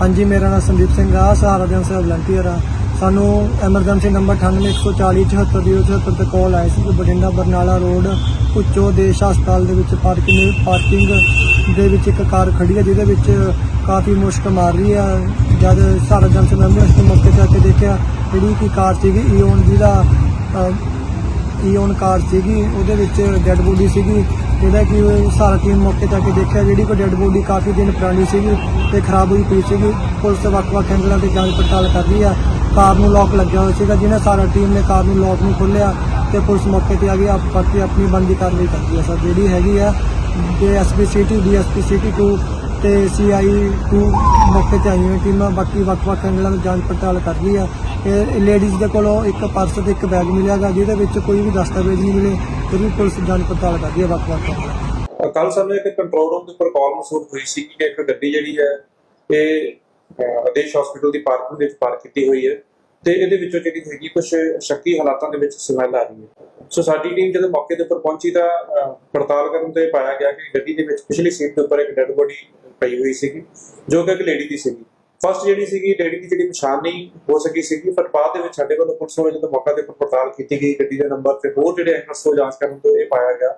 ਹਾਂਜੀ ਮੇਰਾ ਨਾਮ ਸੰਦੀਪ ਸਿੰਘ ਆ ਸਹਾਰਾ ਜਨ ਸੇਵਾ ਵਲੰਟੀਅਰ ਆ। ਸਾਨੂੰ ਐਮਰਜੈਂਸੀ ਨੰਬਰ 9814470074 ਤੇ ਕਾਲ ਆਈ ਸੀ ਕਿ ਬਠਿੰਡਾ ਬਰਨਾਲਾ ਰੋਡ ਉੱਚੋ ਦੇਸ਼ ਹਸਪਤਾਲ ਦੇ ਵਿੱਚ ਪਾਰਕਿੰਗ ਪਾਰਕਿੰਗ ਦੇ ਵਿੱਚ ਇੱਕ ਕਾਰ ਖੜੀ ਹੈ ਜਿਹਦੇ ਵਿੱਚ ਕਾਫੀ ਮੁਸ਼ਕ ਮਾਰ ਰਹੀ ਆ। ਜਦ ਸਹਾਰਾ ਜਨ ਸੇਵਾ ਐਂਬੂਲੈਂਸ ਦੇ ਮੌਕੇ ਤੇ ਆ ਕੇ ਦੇਖਿਆ ਜਿਹੜੀ ਕਿ ਕਾਰ ਸੀਗੀ ਈਓਨ ਜਿਹਦਾ ਅ, ਈਓਨ ਕਾਰ ਸੀਗੀ ਉਹਦੇ ਵਿੱਚ ਡੈੱਡ ਬੋਡੀ ਸੀਗੀ। ਜਿਹਦਾ ਕਿ ਸਾਰਾ ਟੀਮ ਮੌਕੇ ਤੇ ਆ ਕੇ ਦੇਖਿਆ, ਜਿਹੜੀ ਕੋਈ ਡੈੱਡ ਬੋਡੀ ਕਾਫੀ ਦਿਨ ਪੁਰਾਣੀ ਸੀਗੀ ਤੇ ਖਰਾਬ ਹੋਈ ਪਈ ਸੀਗੀ, ਪੁਲਿਸ ਵੱਖ-ਵੱਖ ਐਂਗਲਾਂ ਤੇ ਜਾਂਚ ਪੜਤਾਲ ਕਰ ਰਹੀ ਆ। ਕਾਰ ਨੂੰ ਲੋਕ ਲੱਗਿਆ ਹੋਇਆ ਸੀਗਾ, ਜਿਹਨੇ ਸਾਰਾ ਟੀਮ ਨੇ ਕਾਰ ਨੂੰ ਲੋਕ ਨਹੀਂ ਖੋਲ੍ਹਿਆ ਤੇ ਪੁਲਿਸ ਮੌਕੇ ਤੇ ਆ ਗਈ ਆਪ ਕਰਕੇ ਆਪਣੀ ਬੰਦੀ ਕਾਰਵਾਈ ਕਰਦੀ ਹੈ ਸਰ, ਜਿਹੜੀ ਹੈਗੀ ਆ ਤੇ ਐਸਪੀ ਸਿਟੀ ਡੀਐਸਪੀ ਸਿਟੀ 2 ਤੇ ਸੀਆਈ 2 ਮੌਕੇ ਤੇ ਆਈਆਂ ਟੀਮਾਂ, ਬਾਕੀ ਵੱਖ-ਵੱਖ ਐਂਗਲਾਂ ਦੀ ਜਾਂਚ ਪੜਤਾਲ ਕਰ ਰਹੀ ਆ। ਲੇਡੀਜ਼ ਦੇ ਕੋਲੋਂ ਇੱਕ ਪਰਸ ਤੇ ਇੱਕ ਬੈਗ ਮਿਲਿਆਗਾ ਜਿਹਦੇ ਵਿੱਚ ਕੋਈ ਵੀ ਦਸਤਾਵੇਜ਼ ਨਹੀਂ ਮਿਲੇ, ਫਿਰ ਵੀ ਪੁਲਿਸ ਜਾਂਚ ਪੜਤਾਲ ਕਰ ਰਹੀ ਹੈ ਵੱਖ-ਵੱਖ ਐਂਗਲਾਂ ਕੱਲ ਸਾਨੂੰ ਇੱਕ ਕੰਟਰੋਲ ਰੂਮ ਦੇ ਉੱਪਰ ਕਾਲ ਮਸੂਲ ਹੋਈ ਸੀ ਕਿ ਇੱਕ ਗੱਡੀ ਜਿਹੜੀ ਹੈ, ਇਹ ਆਦੇਸ਼ ਹਸਪੀਟਲ ਦੀ ਪਾਰਕਿੰਗ ਵਿੱਚ ਪਾਰਕ ਕੀਤੀ ਹੋਈ ਹੈ। ਤੇ ਇਹਦੇ ਵਿੱਚੋਂ ਜਿਹੜੀ ਹੈਗੀ ਕੁਝ ਸ਼ੱਕੀ ਹਾਲਾਤਾਂ ਦੇ ਵਿੱਚ ਸਮੈਲ ਆ ਰਹੀ ਹੈ। ਸੋ ਸਾਡੀ ਟੀਮ ਜਦੋਂ ਮੌਕੇ ਦੇ ਉੱਪਰ ਪਹੁੰਚੀ ਤਾਂ ਪੜਤਾਲ ਕਰਨ ਤੇ ਪਾਇਆ ਗਿਆ ਕਿ ਗੱਡੀ ਦੇ ਵਿੱਚ ਪਿਛਲੀ ਸੀਟ ਦੇ ਉੱਪਰ ਇੱਕ ਡੈੱਡ ਬੋਡੀ ਪਈ ਹੋਈ ਸੀਗੀ, ਜੋ ਕਿ ਇੱਕ ਲੇਡੀ ਦੀ ਸੀਗੀ। ਫਸਟ ਜਿਹੜੀ ਸੀਗੀ ਡੈਡੀ ਦੀ ਜਿਹੜੀ ਪਛਾਣ ਨਹੀਂ ਹੋ ਸਕੀ ਸੀਗੀ, ਪਰ ਬਾਅਦ ਦੇ ਵਿੱਚ ਸਾਡੇ ਵੱਲੋਂ ਪੁਲਿਸ ਵੱਲੋਂ ਜਦੋਂ ਮੌਕਾ ਦੇ ਉੱਪਰ ਪੜਤਾਲ ਕੀਤੀ ਗਈ ਗੱਡੀ ਦੇ ਨੰਬਰ ਤੇ ਹੋਰ ਜਿਹੜੇ ਐਂਗਲਸ ਤੋਂ ਜਾਂਚ ਕਰਨ ਤੋਂ ਇਹ ਪਾਇਆ ਗਿਆ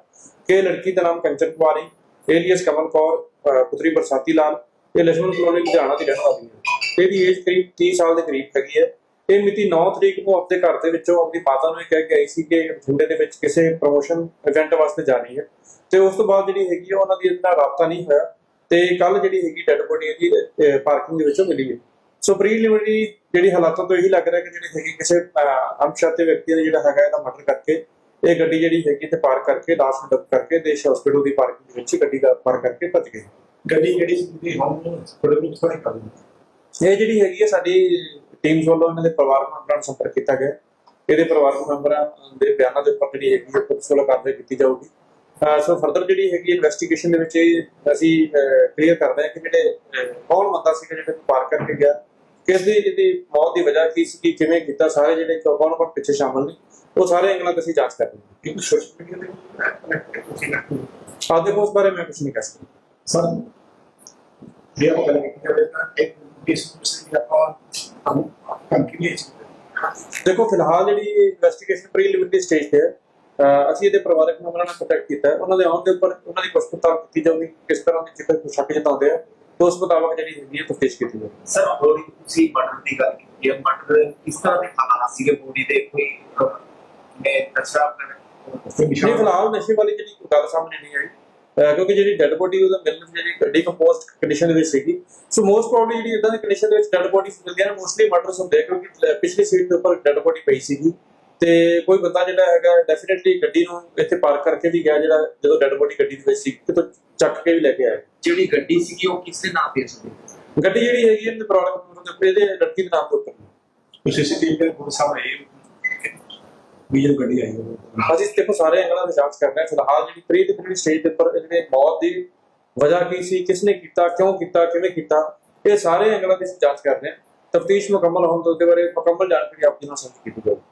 ਕਿ ਲੜਕੀ ਦਾ ਨਾਮ ਕੰਚਨ ਕੁਮਾਰੀ ਏਲੀਅਸ ਕਮਲ ਕੌਰ ਪੁੱਤਰੀ ਬਰਸਾਤੀ ਲਾਲ, ਇਹ ਲਛਮਣ ਕਲੋਨੀ ਲੁਧਿਆਣਾ ਦੀ ਰਹਿਣ ਵਾਲੀ ਹੈ। ਇਹਦੀ ਏਜ ਕਰੀਬ 30 ਸਾਲ ਦੇ ਕਰੀਬ ਹੈਗੀ ਹੈ। ਇਹ ਮਿਤੀ 9 ਤਰੀਕ ਨੂੰ ਆਪਣੇ ਘਰ ਦੇ ਵਿੱਚੋਂ ਆਪਣੀ ਮਾਤਾ ਨੂੰ ਇਹ ਕਹਿ ਕੇ ਆਈ ਸੀ ਕਿ ਬਠਿੰਡੇ ਦੇ ਵਿੱਚ ਕਿਸੇ ਪ੍ਰੋਮੋਸ਼ਨ ਇਵੈਂਟ ਵਾਸਤੇ ਜਾ ਰਹੀ ਹੈ। ਤੇ ਉਸ ਤੋਂ ਬਾਅਦ ਜਿਹੜੀ ਹੈਗੀ ਉਹਨਾਂ ਦੀ ਇਤਨਾ ਰਾਬਤਾ ਨਹੀਂ ਹੋਇਆ। ਤੇ ਕੱਲ ਜਿਹੜੀ ਹੈਗੀ ਡੈਡ ਬੋਡੀ ਇਹਦੀ ਪਾਰਕਿੰਗ ਦੇ ਵਿੱਚੋਂ ਮਿਲੀ ਹੈ। ਸੋ ਪ੍ਰੀਲਿਮਿਨਰੀ ਜਿਹੜੀ ਹਾਲਾਤਾਂ ਤੋਂ ਇਹੀ ਲੱਗ ਰਿਹਾ ਕਿ ਜਿਹੜੀ ਹੈਗੀ ਕਿਸੇ ਅਣਪਛਾਤੇ ਵਿਅਕਤੀ ਨੇ ਜਿਹੜਾ ਹੈਗਾ ਇਹਦਾ ਮਰਡਰ ਕਰਕੇ ਇਹ ਗੱਡੀ ਜਿਹੜੀ ਹੈਗੀ ਤੇ ਪਾਰਕ ਕਰਕੇ ਲਾਸ਼ ਨੂੰ ਡੱਪ ਕਰਕੇ ਦੇਸ਼ ਹਸਪੀਟਲ ਦੀ ਪਾਰਕਿੰਗ ਦੇ ਵਿੱਚ ਗੱਡੀ ਦਾ ਪਾਰਕ ਕਰਕੇ ਭੱਜ ਗਏ। ਗੱਡੀ ਜਿਹੜੀ ਸੀ? ਹੋਮ ਥੋੜੇ ਨੂੰ ਥੋੜੀ ਕਰ ਇਹ ਜਿਹੜੀ ਹੈਗੀ ਹੈ ਸਾਡੀ ਟੀਮ ਵੱਲੋਂ ਇਹਨਾਂ ਦੇ ਪਰਿਵਾਰਕ ਮੈਂਬਰਾਂ ਨਾਲ ਸੰਪਰਕ ਕੀਤਾ ਗਿਆ। ਇਹਦੇ ਪਰਿਵਾਰਕ ਮੈਂਬਰਾਂ ਦੇ ਬਿਆਨਾਂ ਦੇ ਉੱਪਰ ਜਿਹੜੀ ਹੈਗੀ ਹੈ ਪੁਲਿਸ ਵੱਲੋਂ ਕਾਰਵਾਈ ਕੀਤੀ ਜਾਊਗੀ। ਸੋ ਫਰਦਰ ਜਿਹੜੀ ਹੈਗੀ ਇਨਵੈਸਟੀਗੇਸ਼ਨ ਦੇ ਵਿੱਚ ਇਹ ਅਸੀਂ ਕਲੀਅਰ ਕਰਦੇ ਹਾਂ ਕਿ ਜਿਹੜੇ ਕੌਣ ਬੰਦਾ ਸੀ ਜਿਹੜੇ ਪਾਰ ਕਰਕੇ ਗਿਆ ਕਿਸ ਦੀ ਇਹਦੀ ਮੌਤ ਦੀ ਵਜ੍ਹਾ ਕੀ ਸੀ ਕਿਵੇਂ ਕੀਤਾ ਸਾਰੇ ਜਿਹੜੇ ਕੌਣ ਕੌਣ ਪਿੱਛੇ ਸ਼ਾਮਲ ਨੇ ਉਹ ਸਾਰੇ ਐਂਗਲਾਂ ਤੇ ਅਸੀਂ ਜਾਂਚ ਕਰ ਰਹੇ ਹਾਂ। ਕਿਉਂਕਿ ਸੋਸ਼ਲ ਮੀਡੀਆ ਨਾ ਆਹ ਦੇਖੋ ਉਸ ਬਾਰੇ ਮੈਂ ਕੁਝ ਨਹੀਂ ਕਹਿ ਸਕਦਾ। ਸਰ ਜੇ ਆਪਾਂ ਗੱਲ ਕੀਤੀ ਜਾਵੇ ਤਾਂ ਇੱਕ ਇਸ ਹਮ ਕੰਟੀਨਿਊਸ ਦੇਖੋ ਫਿਲਹਾਲ ਜਿਹੜੀ ਇਨਵੈਸਟੀਗੇਸ਼ਨ ਪ੍ਰੀਲਿਮਿਨਰੀ ਸਟੇਜ ਤੇ ਹੈ ਅਸੀਂ ਇਹਦੇ ਪਰਿਵਾਰਕ ਮੈਂਬਰਾਂ ਨਾਲ ਕੰਟੈਕਟ ਕੀਤਾ ਉਹਨਾਂ ਦੇ ਆਉਣ ਦੇ ਉੱਪਰ ਉਹਨਾਂ ਦੀ ਪੁੱਛ ਪੜਤਾਲ ਕੀਤੀ ਜਾਊਗੀ ਕਿਸ ਤਰ੍ਹਾਂ ਦੀ ਜਿੱਥੇ ਕੋਈ ਸ਼ੱਕ ਜਤਾਉਂਦੇ ਆ। ਤੇ ਉਸ ਮੁਤਾਬਕ ਜਿਹੜੀ ਹੈਗੀ ਹੈ ਤਫਤੀਸ਼ ਕੀਤੀ ਜਾਊਗੀ। ਸਰ ਹੋਰੀ ਤੁਸੀਂ ਮਟਰ ਦੀ ਗੱਲ ਕੀਤੀ ਹੈ। ਮਟਰ ਕਿਸ ਤਰ੍ਹਾਂ ਦੇ ਹਾਲਾਤ ਸੀਗੇ? ਬੋਡੀ ਦੇ ਕੋਈ ਨੇ ਅੱਛਾ ਨਹੀਂ ਫਿਲਹਾਲ ਨਸ਼ੇ ਵਾਲੀ ਜਿਹੜੀ ਗੱਲ ਸਾਹਮਣੇ ਨਹੀਂ ਆਈ। ਕਿਉਂਕਿ ਜਿਹੜੀ ਡੈੱਡ ਬੋਡੀ ਉਹਦਾ ਮਿਲਣ ਜਿਹੜੀ ਡੀਕੰਪੋਜ਼ਡ ਕੰਡੀਸ਼ਨ ਦੇ ਵਿੱਚ ਸੀਗੀ। ਸੋ ਮੋਸਟ ਪ੍ਰੋਬਬਲੀ ਜਿਹੜੀ ਇਦਾਂ ਦੀ ਕੰਡੀਸ਼ਨ ਦੇ ਵਿੱਚ ਡੈੱਡ ਬੋਡੀ ਮਿਲਦੀਆਂ ਨੇ ਮੋਸਟਲੀ ਮਰਡਰਸ ਹੁੰਦੇ ਕਿਉਂਕਿ ਪਿਛਲੀ ਸੀਟ ਦੇ ਉੱਪਰ ਡੈੱਡ ਬੋਡੀ ਪਈ ਸੀਗੀ। ਤੇ ਕੋਈ ਬੰਦਾ ਜਿਹੜਾ ਹੈਗਾ ਡੈਫੀਨਿਟਲੀ ਗੱਡੀ ਨੂੰ ਇੱਥੇ ਪਾਰਕ ਕਰਕੇ ਵੀ ਗਿਆ ਜਿਹੜਾ ਜਦੋਂ ਡੈੱਡ ਬੋਡੀ ਗੱਡੀ ਦੇ ਵਿੱਚ ਸੀ ਕਿਤੋਂ ਚੱਕ ਕੇ ਵੀ ਲੈ ਕੇ ਆਇਆ। ਜਿਹੜੀ ਗੱਡੀ ਸੀਗੀ ਉਹ ਕਿਸ ਨਾਮ ਤੇ ਸੀ? ਗੱਡੀ ਜਿਹੜੀ ਹੈਗੀ ਇਹਦੇ ਪ੍ਰੋਬਲਮ ਦੇ ਉੱਪਰ ਇਹਦੇ ਲੜਕੀ ਦੇ ਨਾਮ ਦੇ ਉੱਪਰ। ਤੁਸੀਂ ਸਿੱਧੀ ਤੇ ਪੂਰੇ ਸਾਹਮਣੇ ਵੀ ਜਿਹੜੀ ਗੱਡੀ ਆਈ ਹੈ। ਅਸੀਂ ਦੇਖੋ ਸਾਰੇ ਐਂਗਲਾਂ ਦੀ ਜਾਂਚ ਕਰ ਰਹੇ ਹਾਂ। ਫਿਲਹਾਲ ਜਿਹੜੀ ਪ੍ਰੀ ਡਿਫਿਨਿਟ ਸਟੇਜ ਦੇ ਉੱਪਰ ਜਿਹੜੇ ਮੌਤ ਦੀ ਵਜ੍ਹਾ ਕੀ ਸੀ, ਕਿਸਨੇ ਕੀਤਾ, ਕਿਉਂ ਕੀਤਾ, ਕਿਵੇਂ ਕੀਤਾ, ਇਹ ਸਾਰੇ ਐਂਗਲਾਂ ਦੀ ਅਸੀਂ ਜਾਂਚ ਕਰ ਰਹੇ ਹਾਂ। ਤਫਤੀਸ਼ ਮੁਕੰਮਲ ਹੋਣ ਤੋਂ ਉਹਦੇ ਬਾਰੇ ਮੁਕੰਮਲ ਜਾਣਕਾਰੀ ਆਪ ਜੀ ਨਾਲ ਸਾਂਝੀ ਕੀਤੀ ਜਾਊਗੀ